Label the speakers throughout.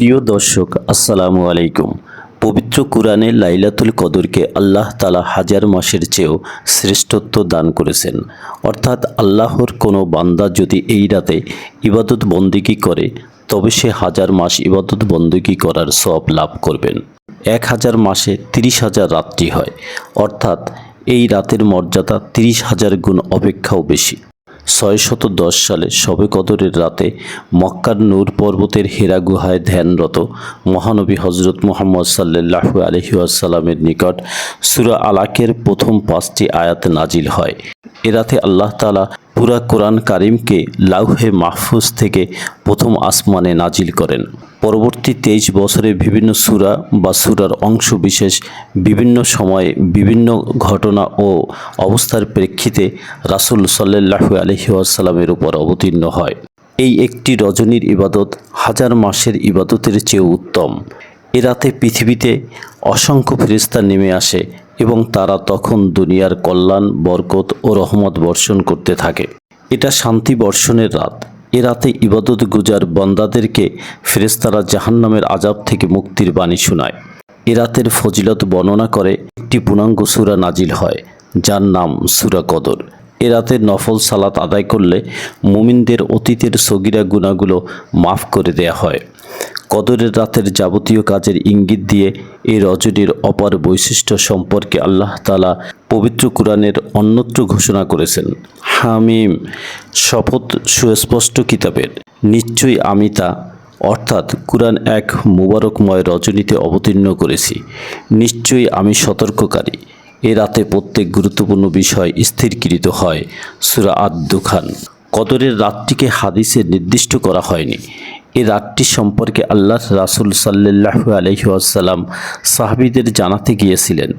Speaker 1: প্রিয় দর্শক, আসসালামু আলাইকুম। পবিত্র কুরআনে লাইলাতুল কদরকে আল্লাহ তালা হাজার মাসের চেয়েও শ্রেষ্ঠত্ব দান করেছেন। অর্থাৎ আল্লাহর কোনো বান্দা যদি এই রাতে ইবাদত বন্দিগি করে, তবে সে হাজার মাস ইবাদত বন্দিগি করার সব লাভ করবেন। এক হাজার মাসে তিরিশ হাজার রাত্রি হয়। অর্থাৎ এই রাতের মর্যাদা তিরিশ হাজার গুণ অপেক্ষাও বেশি। ছয়শত দশ সালে শবে কদরের রাতে মক্কার নূর পর্বতের হেরা গুহায় ধ্যানরত মহানবী হজরত মোহাম্মদ সাল্লাহ আলহি আসাল্লামের নিকট সুরা আলাকের প্রথম পাঁচটি আয়াত নাজিল হয়। এ রাতে আল্লাহ তালা পুরা কোরআন কারিমকে লাউহে মাহফুজ থেকে প্রথম আসমানে নাজিল করেন। পরবর্তী তেইশ বছরে বিভিন্ন সুরা বা সুরার অংশ বিশেষ বিভিন্ন সময়ে বিভিন্ন ঘটনা ও অবস্থার প্রেক্ষিতে রাসুল সাল্লাহু আলহি আসাল্লামের উপর অবতীর্ণ হয়। এই একটি রজনীর ইবাদত হাজার মাসের ইবাদতের চেয়েও উত্তম। এ রাতে পৃথিবীতে অসংখ্য ফেরিস্তা নেমে আসে এবং তারা তখন দুনিয়ার কল্যাণ, বরকত ও রহমত বর্ষণ করতে থাকে। এটা শান্তি বর্ষণের রাত। এ রাতে ইবাদত গুজার বন্দাদেরকে ফেরেস্তারা জাহান্নামের আজাব থেকে মুক্তির বাণী শোনায়। এ রাতের ফজিলত বর্ণনা করে একটি পূর্ণাঙ্গ সুরা নাজিল হয়, যার নাম সুরা কদর। এ রাতে নফল সালাত আদায় করলে মুমিনদের অতীতের সগিরা গুণাগুলো মাফ করে দেয়া হয়। কদরের রাতের যাবতীয় কাজের ইঙ্গিত দিয়ে এই রজনীর অপার বৈশিষ্ট্য সম্পর্কে আল্লাহ তালা পবিত্র কোরআনের অন্যত্র ঘোষণা করেছেন। হামিম, শপথ সুস্পষ্ট কিতাবের। নিশ্চয়ই আমি তা, অর্থাৎ কুরআন এক মুবারকময় রজনীতে অবতীর্ণ করেছি। নিশ্চয়ই আমি সতর্ককারী। এ রাতে প্রত্যেক গুরুত্বপূর্ণ বিষয় স্থিরকৃত হয়। সুরা আদ দুখান কদরের রাতটিকে হাদিসে নির্দিষ্ট করা হয়নি। এ রাতটি সম্পর্কে আল্লাহ রাসুল সাল্লাহ আলহিউসাল্লাম সাহাবিদের জানাতে গিয়েছিলেন।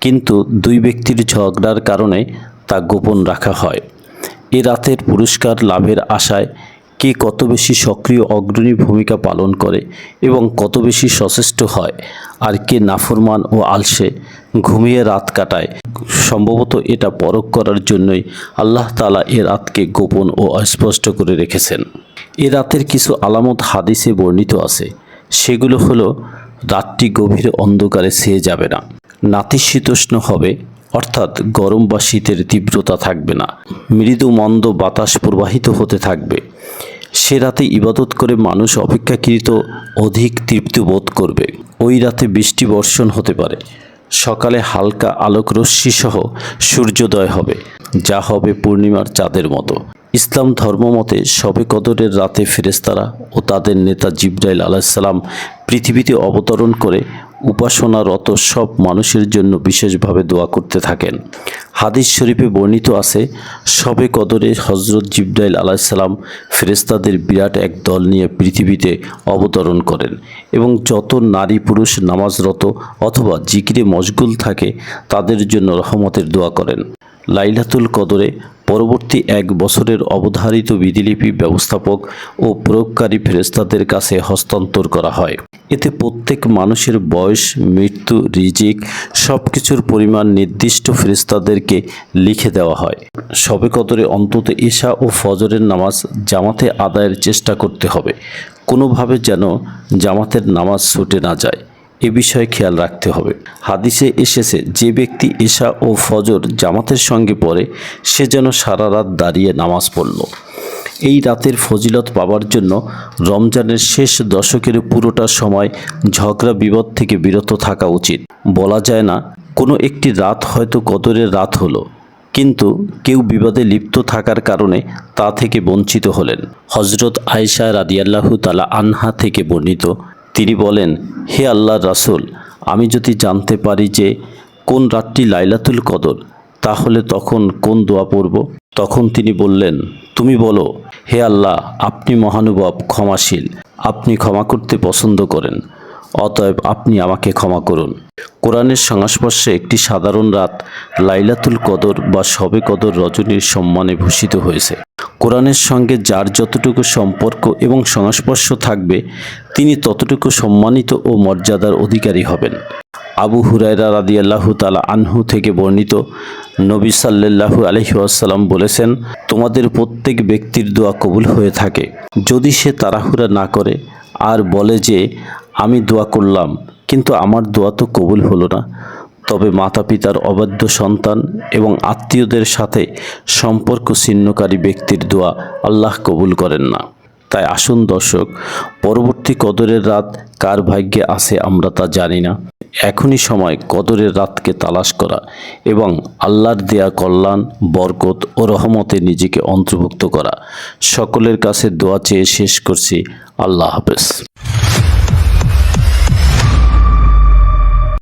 Speaker 1: কিন্তু দুই ব্যক্তির ঝগড়ার কারণে তা গোপন রাখা হয়। এ রাতের পুরস্কার লাভের আশায় কে কত বেশি সক্রিয় অগ্রণী ভূমিকা পালন করে এবং কত বেশি সচেষ্ট হয় আর কে নাফরমান ও আলসে ঘুমিয়ে রাত কাটায়। সম্ভবত এটা পরখ করার জন্যই আল্লাহ তালা এ রাতকে গোপন ও অস্পষ্ট করে রেখেছেন। এ রাতের কিছু আলামত হাদিসে বর্ণিত আছে। সেগুলো হলো, রাতটি গভীর অন্ধকারে ছেয়ে যাবে না। নাতিশীতোষ্ণ হবে অর্থাৎ গরম বা শীতের তীব্রতা থাকবে না। মৃদু মন্দ বাতাস প্রবাহিত হতে থাকবে। সে রাতে ইবাদত করে মানুষ অপেক্ষাকৃত অধিক তৃপ্তি বোধ করবে। ওই রাতে বৃষ্টি বর্ষণ হতে পারে। সকালে হালকা আলোক রশ্মি সহ সূর্যোদয় হবে, যা হবে পূর্ণিমার চাঁদের মতো। ইসলাম ধর্মমতে শবে কদরের রাতে ফেরেস্তারা ও তাদের নেতা জিব্রাইল আলাইসাল্লাম পৃথিবীতে অবতরণ করে উপাসনারত সব মানুষের জন্য বিশেষভাবে দোয়া করতে থাকেন। হাদিস শরীফে বর্ণিত আছে শবে কদরে হজরত জিব্রাইল আলাইসাল্লাম ফেরেস্তাদের বিরাট এক দল নিয়ে পৃথিবীতে অবতরণ করেন এবং যত নারী পুরুষ নামাজরত অথবা জিকিরে মশগুল থাকে, তাদের জন্য রহমতের দোয়া করেন। লাইলাতুল কদরে পরবর্তী এক বছরের অবধারিত বিধিলিপি ব্যবস্থাপক ও প্রয়োগকারী ফেরেস্তাদের কাছে হস্তান্তর করা হয়। এতে প্রত্যেক মানুষের বয়স, মৃত্যু, রিজিক সব কিছুর পরিমাণ নির্দিষ্ট ফেরেস্তাদেরকে লিখে দেওয়া হয়। সবে কদরে অন্তত ঈশা ও ফজরের নামাজ জামাতে আদায়ের চেষ্টা করতে হবে। কোনোভাবে যেন জামাতের নামাজ ছুটে না যায়। এ বিষয়ে খেয়াল রাখতে হবে। হাদিসে এসেছে, যে ব্যক্তি এশা ও ফজর জামাতের সঙ্গে পড়ে, সে যেন সারা রাত দাঁড়িয়ে নামাজ পড়ল। এই রাতের ফজিলত পাওয়ার জন্য রমজানের শেষ দশকের পুরোটা সময় ঝগড়া বিপদ থেকে বিরত থাকা উচিত। বলা যায় না, কোনো একটি রাত হয়তো কদরের রাত হলো, কিন্তু কেউ বিবাদে লিপ্ত থাকার কারণে তা থেকে বঞ্চিত হলেন। হজরত আয়েশা রাদিয়াল্লাহু তালা আনহা থেকে বর্ণিত তিনি বলেন, হে আল্লাহ রাসুল, আমি যদি জানতে পারি যে কোন রাতটি লাইলাতুল কদর, তাহলে তখন কোন দোয়া পড়ব? তখন তিনি বললেন, তুমি বলো, হে আল্লাহ, আপনি মহানুভব, ক্ষমাশীল, আপনি ক্ষমা করতে পছন্দ করেন। অতএব আপনি আমাকে ক্ষমা করুন। কোরআনের সংস্পর্শে একটি সাধারণ রাত লাইলাতুল কদর বা শবে কদর রজনীর সম্মানে ভূষিত হয়েছে। কোরআনের সঙ্গে যার যতটুকু সম্পর্ক এবং সংস্পর্শ থাকবে, তিনি ততটুকু সম্মানিত ও মর্যাদার অধিকারী হবেন। আবু হুরায়রা রাদিয়াল্লাহু তালা আনহু থেকে বর্ণিত নবী সাল্লাল্লাহু আলহি বলেছেন, তোমাদের প্রত্যেক ব্যক্তির দোয়া কবুল হয়ে থাকে। যদি সে তাড়াহুড়া না করে আর বলে যে আমি দোয়া করলাম, কিন্তু আমার দোয়া তো কবুল হলো না। তবে মাতা পিতার অবাধ্য সন্তান এবং আত্মীয়দের সাথে সম্পর্ক ছিন্নকারী ব্যক্তির দোয়া আল্লাহ কবুল করেন না। তাই আসুন দর্শক, পরবর্তী কদরের রাত কার ভাগ্যে আছে আমরা তা জানি না। এখনই সময় কদরের রাতকে তালাশ করা এবং আল্লাহর দেয়া কল্যাণ, বরকত ও রহমতে নিজেকে অন্তর্ভুক্ত করা। সকলের কাছে দোয়া চেয়ে শেষ করছি। আল্লাহ হাফেজ।